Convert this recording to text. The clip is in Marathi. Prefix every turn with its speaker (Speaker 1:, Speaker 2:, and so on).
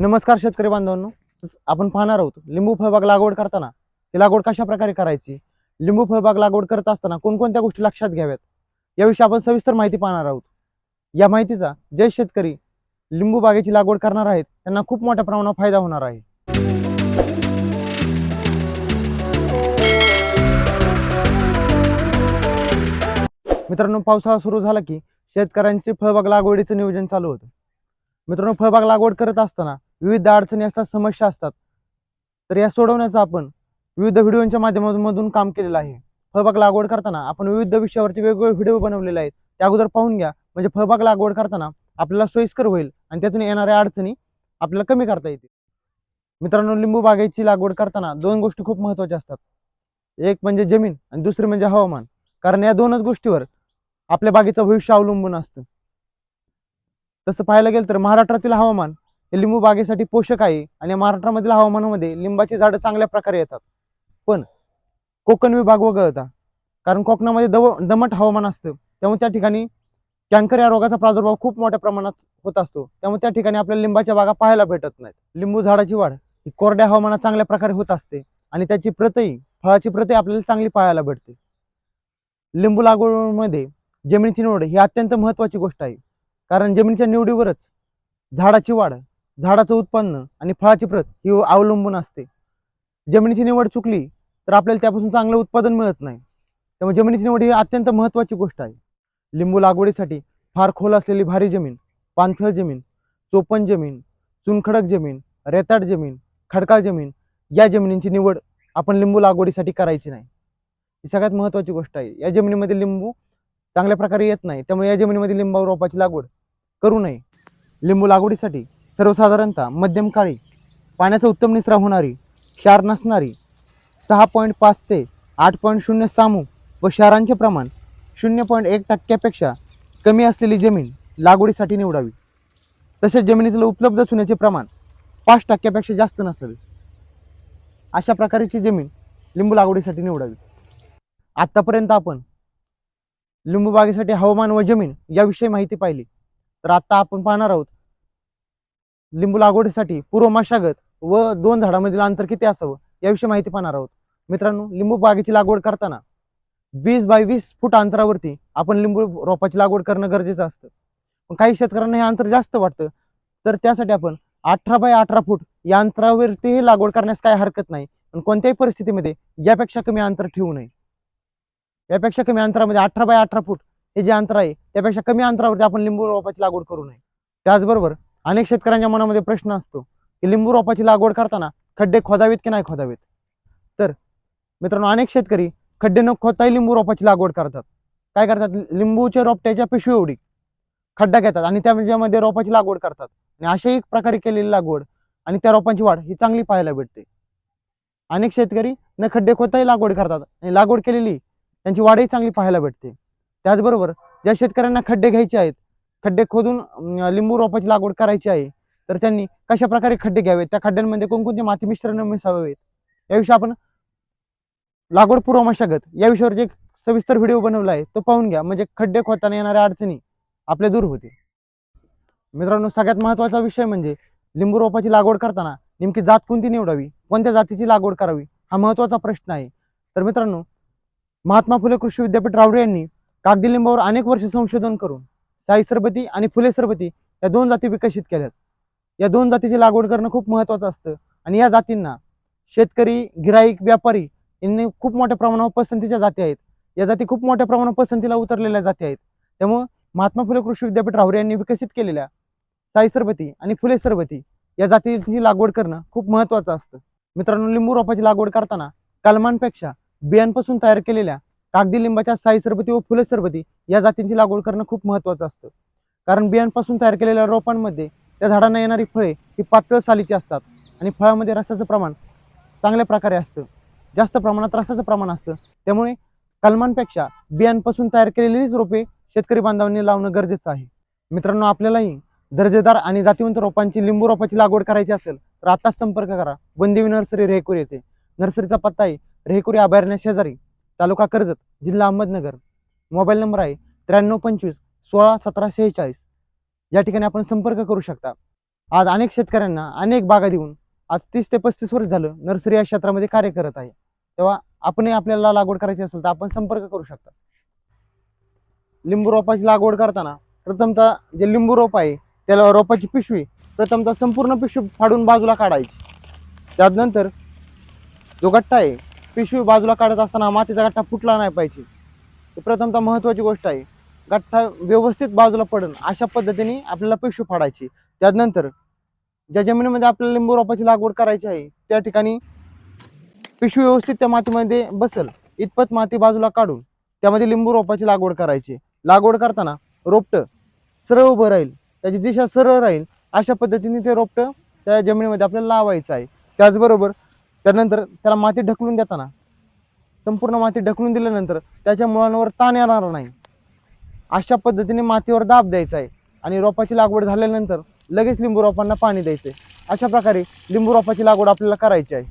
Speaker 1: नमस्कार शेतकरी बांधवांनो. आपण पाहणार आहोत लिंबू फळबाग लागवड करताना ती लागवड कशा प्रकारे करायची? लिंबू फळबाग लागवड करत असताना कोणकोणत्या गोष्टी लक्षात घ्याव्यात? याविषयी आपण सविस्तर माहिती पाहणार आहोत. या माहितीचा जे शेतकरी लिंबू बागेची लागवड करणार आहेत त्यांना खूप मोठ्या प्रमाणात फायदा होणार आहे. मित्रांनो पावसाळा सुरू झाला की शेतकऱ्यांचे फळबाग लागवडीचं नियोजन चालू होतं. मित्रांनो फळबाग लागवड करत असताना विविध अडचणी असतात समस्या असतात. तर या सोडवण्याचं आपण विविध व्हिडिओच्या माध्यमातून काम केलेलं आहे. फळबाग लागवड करताना आपण विविध विषयावरती वेगवेगळे व्हिडिओ बनवलेले आहेत. त्या अगोदर पाहून घ्या. म्हणजे फळबाग लागवड करताना आपल्याला सोयीस्कर होईल आणि त्यातून येणाऱ्या अडचणी आपल्याला कमी करता येतील. मित्रांनो लिंबू बागेची लागवड करताना दोन गोष्टी खूप महत्त्वाच्या असतात. एक म्हणजे जमीन आणि दुसरी म्हणजे हवामान. कारण या दोनच गोष्टीवर आपल्या बागेचं भविष्य अवलंबून असतं. तसं पाहायला गेलं तर महाराष्ट्रातील हवामान हे लिंबू बागेसाठी पोषक आहे आणि महाराष्ट्रामधील हवामानामध्ये लिंबाची झाडं चांगल्या प्रकारे येतात. पण कोकण विभाग वगळता कारण कोकणामध्ये दव दमट हवामान असतं त्यामुळे त्या ठिकाणी कॅन्कर या रोगाचा प्रादुर्भाव खूप मोठ्या प्रमाणात होत असतो. त्यामुळे त्या ठिकाणी आपल्याला लिंबाच्या बागा पाहायला भेटत नाहीत. लिंबू झाडाची वाढ ही कोरड्या हवामानात चांगल्या प्रकारे होत असते आणि त्याची प्रतही फळाची प्रतही आपल्याला चांगली पाहायला भेटते. लिंबू लागवडमध्ये जमिनीची निवड ही अत्यंत महत्त्वाची गोष्ट आहे. कारण जमिनीच्या निवडीवरच झाडाची वाढ झाडाचं उत्पन्न आणि फळाची प्रत ही अवलंबून असते. जमिनीची निवड चुकली तर आपल्याला त्यापासून चांगलं उत्पादन मिळत नाही. त्यामुळे जमिनीची निवड ही अत्यंत महत्त्वाची गोष्ट आहे. लिंबू लागवडीसाठी फार खोल असलेली भारी जमीन पाणथळ जमीन चोपन जमीन चुनखडक जमीन रेताड जमीन खडकाळ जमीन या जमिनींची निवड आपण लिंबू लागवडीसाठी करायची नाही. ही सगळ्यात महत्त्वाची गोष्ट आहे. या जमिनीमध्ये लिंबू चांगल्या प्रकारे येत नाही. त्यामुळे या जमिनीमध्ये लिंबू रोपाची लागवड करू नये. लिंबू लागवडीसाठी सर्वसाधारणतः मध्यम काळी पाण्याचा उत्तम निचरा होणारी क्षार नसणारी सहा पॉईंट पाच ते आठ पॉईंट शून्य सामू व क्षारांचे प्रमाण शून्य पॉईंट एक टक्क्यापेक्षा कमी असलेली जमीन लागवडीसाठी निवडावी. तसेच जमिनीतील उपलब्ध चुन्याचे प्रमाण पाच टक्क्यापेक्षा जास्त नसावे. अशा प्रकारची जमीन लिंबू लागवडीसाठी निवडावी. आत्तापर्यंत आपण लिंबू बागेसाठी हवामान व जमीन याविषयी माहिती पाहिली. तर आत्ता आपण पाहणार आहोत लिंबू लागवडीसाठी पूर्व मशागत व दोन झाडामधील अंतर किती असावं याविषयी माहिती पाहणार आहोत. मित्रांनो लिंबू बागेची लागवड करताना वीस बाय वीस फूट अंतरावरती आपण लिंबू रोपाची लागवड करणं गरजेचं असतं. पण काही शेतकऱ्यांना हे अंतर जास्त वाटतं तर त्यासाठी आपण अठरा बाय अठरा फूट या अंतरावरतीही लागवड करण्यास काही हरकत नाही. पण कोणत्याही परिस्थितीमध्ये यापेक्षा कमी अंतर ठेवू नये. यापेक्षा कमी अंतरामध्ये अठरा बाय अठरा फूट हे जे अंतर आहे त्यापेक्षा कमी अंतरावरती आपण लिंबू रोपाची लागवड करू नये. त्याचबरोबर अनेक शेतकऱ्यांच्या मनामध्ये प्रश्न असतो की लिंबू रोपाची लागवड करताना खड्डे खोदावेत की नाही खोदावेत? तर मित्रांनो अनेक शेतकरी खड्डे न खोदताही लिंबू रोपाची लागवड करतात. काय करतात? लिंबूच्या रोपट्याच्या पिशवी एवढी खड्डा घेतात आणि त्यामध्ये रोपाची लागवड करतात. आणि अशाही प्रकारे केलेली लागवड आणि त्या रोपांची वाढ ही चांगली पाहायला भेटते. अनेक शेतकरी न खड्डे खोदताही लागवड करतात आणि लागवड केलेली त्यांची वाढही चांगली पाहायला भेटते. त्याचबरोबर ज्या शेतकऱ्यांना खड्डे घ्यायचे आहेत खड्डे खोदून लिंबू रोपाची लागवड करायची आहे. तर त्यांनी कशा प्रकारे खड्डे घ्यावेत? त्या खड्ड्यांमध्ये कोणकोणते माती मिश्रण मिसळावेत याविषयी आपण लागवड पूर्व मशागत या विषयावर जे सविस्तर व्हिडिओ बनवला आहे तो पाहून घ्या. म्हणजे खड्डे खोदताना येणाऱ्या अडचणी आपल्या दूर होतील. मित्रांनो सगळ्यात महत्त्वाचा विषय म्हणजे लिंबू रोपाची लागवड करताना नेमकी जात कोणती निवडावी? कोणत्या जातीची लागवड करावी? हा महत्त्वाचा प्रश्न आहे. तर मित्रांनो महात्मा फुले कृषी विद्यापीठ रावडे यांनी कागदी लिंबावर अनेक वर्ष संशोधन करून साई सरबती आणि फुले सरबती या दोन जाती विकसित केल्यात. या दोन जातीची लागवड करणं खूप महत्त्वाचं असतं. आणि या जातींना शेतकरी गिराईक व्यापारी यांनी खूप मोठ्या प्रमाणावर पसंतीच्या जाती आहेत. या जाती खूप मोठ्या प्रमाणावर पसंतीला उतरलेल्या जाती आहेत. त्यामुळं महात्मा फुले कृषी विद्यापीठ राहुरी यांनी विकसित केलेल्या साई सरबती आणि फुले सरबती या जातीची लागवड करणं खूप महत्त्वाचं असतं. मित्रांनो लिंबू रोपाची लागवड करताना कलमांपेक्षा बियांपासून तयार केलेल्या कागदी लिंबाच्या साई सरबती व फुले सरबती या जातींची लागवड करणं खूप महत्त्वाचं असतं. कारण बियांपासून तयार केलेल्या रोपांमध्ये त्या झाडांना येणारी फळे ही पातळ सालीची असतात आणि फळामध्ये रसाचं प्रमाण चांगल्या प्रकारे असतं. जास्त प्रमाणात रसाचं प्रमाण असतं. त्यामुळे कलमांपेक्षा बियांपासून तयार केलेलीच रोपे शेतकरी बांधवांनी लावणं गरजेचं आहे. मित्रांनो आपल्यालाही दर्जेदार आणि जातीवंत रोपांची लिंबू रोपाची लागवड करायची असेल तर आताच संपर्क करा. वनदेवी नर्सरी रेहकुरी येथे. नर्सरीचा पत्ता आहे रेहकुरी अभयारण्य शेजारी तालुका कर्जत जिल्हा अहमदनगर. मोबाईल नंबर आहे त्र्याण्णव पंचवीस सोळा सतरा शेहेचाळीस. या ठिकाणी आपण संपर्क करू शकता. आज अनेक शेतकऱ्यांना अनेक बागा देऊन आज तीस ते पस्तीस वर्ष झालं नर्सरी या क्षेत्रामध्ये कार्य करत आहे. तेव्हा आपणही आपल्याला लागवड करायची असेल तर आपण संपर्क करू शकता. लिंबू रोपाची लागवड करताना प्रथमतः जे लिंबू रोप आहे त्याला रोपाची पिशवी प्रथमतः संपूर्ण पिशवी फाडून बाजूला काढायची. त्यानंतर जो गट्टा आहे पिशवी बाजूला काढत असताना मातीचा गठ्ठा फुटला नाही पाहिजे. ही प्रथमतः महत्त्वाची गोष्ट आहे. गठ्ठा व्यवस्थित बाजूला पडन अशा पद्धतीने आपल्याला पिशवी फाडायची. त्यानंतर ज्या जमिनीमध्ये आपल्याला लिंबू रोपाची लागवड करायची आहे त्या ठिकाणी पिशवी व्यवस्थित त्या मातीमध्ये बसल इतपत माती बाजूला काढून त्यामध्ये लिंबू रोपाची लागवड करायची. लागवड करताना रोपटं सरळ उभं राहील त्याची दिशा सरळ राहील अशा पद्धतीने ते रोपटं त्या जमिनीमध्ये आपल्याला लावायचं आहे. त्याचबरोबर त्यानंतर त्याला माती ढकलून देताना संपूर्ण माती ढकलून दिल्यानंतर त्याच्या मुळांवर ताण येणार नाही. अशा पद्धतीने मातीवर दाब द्यायचा आहे आणि रोपाची लागवड झाल्यानंतर लगेच लिंबू रोपांना पाणी द्यायचं आहे अशा प्रकारे लिंबू रोपाची लागवड आपल्याला करायची आहे.